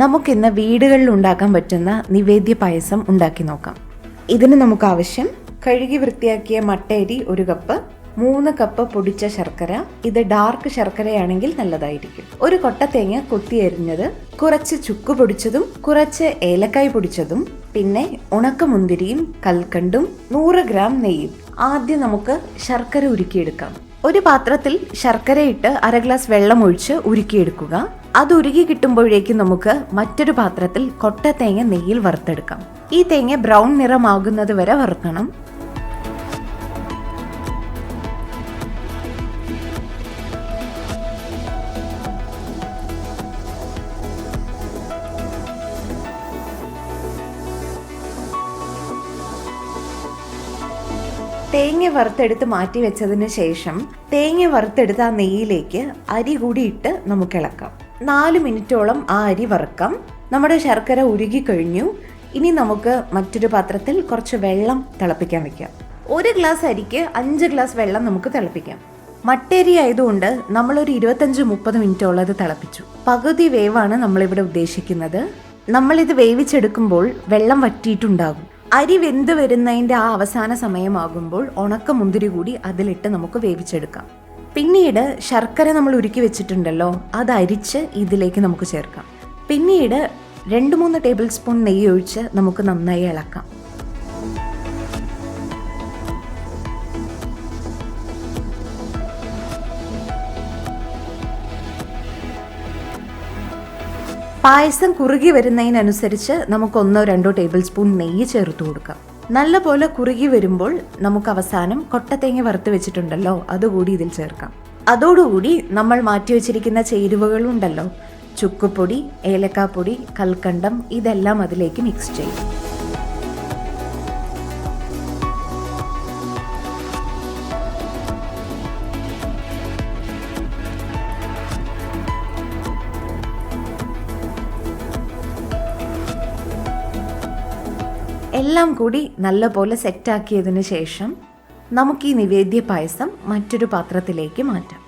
നമുക്കിന്ന് വീടുകളിൽ ഉണ്ടാക്കാൻ പറ്റുന്ന നിവേദ്യ പായസം ഉണ്ടാക്കി നോക്കാം. ഇതിന് നമുക്ക് ആവശ്യം കഴുകി വൃത്തിയാക്കിയ മട്ടയരി ഒരു കപ്പ് മൂന്ന് കപ്പ് പൊടിച്ച ശർക്കര. ഇത് ഡാർക്ക് ശർക്കരയാണെങ്കിൽ നല്ലതായിരിക്കും. ഒരു കൊട്ട തേങ്ങ കൊത്തി അരിഞ്ഞത് കുറച്ച് ചുക്ക് പൊടിച്ചതും കുറച്ച് ഏലക്കായ് പൊടിച്ചതും പിന്നെ ഉണക്കമുന്തിരിയും കൽക്കണ്ടും നൂറ് ഗ്രാം നെയ്യും. ആദ്യം നമുക്ക് ശർക്കര ഉരുക്കിയെടുക്കാം. ഒരു പാത്രത്തിൽ ശർക്കര ഇട്ട് അര ഗ്ലാസ് വെള്ളം ഒഴിച്ച് ഉരുക്കിയെടുക്കുക. അത് ഉരുകി കിട്ടുമ്പോഴേക്കും നമുക്ക് മറ്റൊരു പാത്രത്തിൽ കൊട്ട തേങ്ങ നെയ്യിൽ വറുത്തെടുക്കാം. ഈ തേങ്ങ ബ്രൗൺ നിറമാകുന്നത് വരെ വറുക്കണം. തേങ്ങ വറുത്തെടുത്ത് മാറ്റി വെച്ചതിന് ശേഷം തേങ്ങ വറുത്തെടുത്ത ആ നെയ്യിലേക്ക് അരി കൂടി ഇട്ട് നമുക്ക് ഇളക്കാം. നാല് മിനിറ്റോളം ആ അരി വറുക്കാം. നമ്മുടെ ശർക്കര ഉരുകി കഴിഞ്ഞു. ഇനി നമുക്ക് മറ്റൊരു പാത്രത്തിൽ കുറച്ച് വെള്ളം തിളപ്പിക്കാൻ വെക്കാം. ഒരു ഗ്ലാസ് അരിക്ക് അഞ്ച് ഗ്ലാസ് വെള്ളം നമുക്ക് തിളപ്പിക്കാം. മട്ടേരി ആയതുകൊണ്ട് നമ്മളൊരു ഇരുപത്തഞ്ച് മുപ്പത് മിനിറ്റോളം അത് തിളപ്പിച്ചു. പകുതി വേവാണ് നമ്മളിവിടെ ഉദ്ദേശിക്കുന്നത്. നമ്മളിത് വേവിച്ചെടുക്കുമ്പോൾ വെള്ളം വറ്റിയിട്ടുണ്ടാകും. അരി വെന്ത് വരുന്നതിന്റെ ആ അവസാന സമയമാകുമ്പോൾ ഉണക്ക മുന്തിരി കൂടി അതിലിട്ട് നമുക്ക് വേവിച്ചെടുക്കാം. പിന്നീട് ശർക്കര നമ്മൾ ഉരുക്കി വെച്ചിട്ടുണ്ടല്ലോ അത് അരിച്ച് ഇതിലേക്ക് നമുക്ക് ചേർക്കാം. പിന്നീട് രണ്ട് മൂന്ന് ടേബിൾ സ്പൂൺ നെയ്യ് ഒഴിച്ച് നമുക്ക് നന്നായി ഇളക്കാം. പായസം കുറുകി വരുന്നതിനനുസരിച്ച് നമുക്ക് ഒന്നോ രണ്ടോ ടേബിൾ സ്പൂൺ നെയ്യ് ചേർത്ത് കൊടുക്കാം. നല്ലപോലെ കുറുകി വരുമ്പോൾ നമുക്ക് അവസാനം കൊട്ടത്തേങ്ങ വറുത്ത് വെച്ചിട്ടുണ്ടല്ലോ അതുകൂടി ഇതിൽ ചേർക്കാം. അതോടുകൂടി നമ്മൾ മാറ്റി വെച്ചിരിക്കുന്ന ചേരുവകളുണ്ടല്ലോ ചുക്കുപൊടി ഏലക്കാപ്പൊടി കൽക്കണ്ടം ഇതെല്ലാം അതിലേക്ക് മിക്സ് ചെയ്യും. എല്ലാം കൂടി നല്ലപോലെ സെറ്റാക്കിയതിന് ശേഷം നമുക്ക് ഈ നിവേദ്യ പായസം മറ്റൊരു പാത്രത്തിലേക്ക് മാറ്റാം.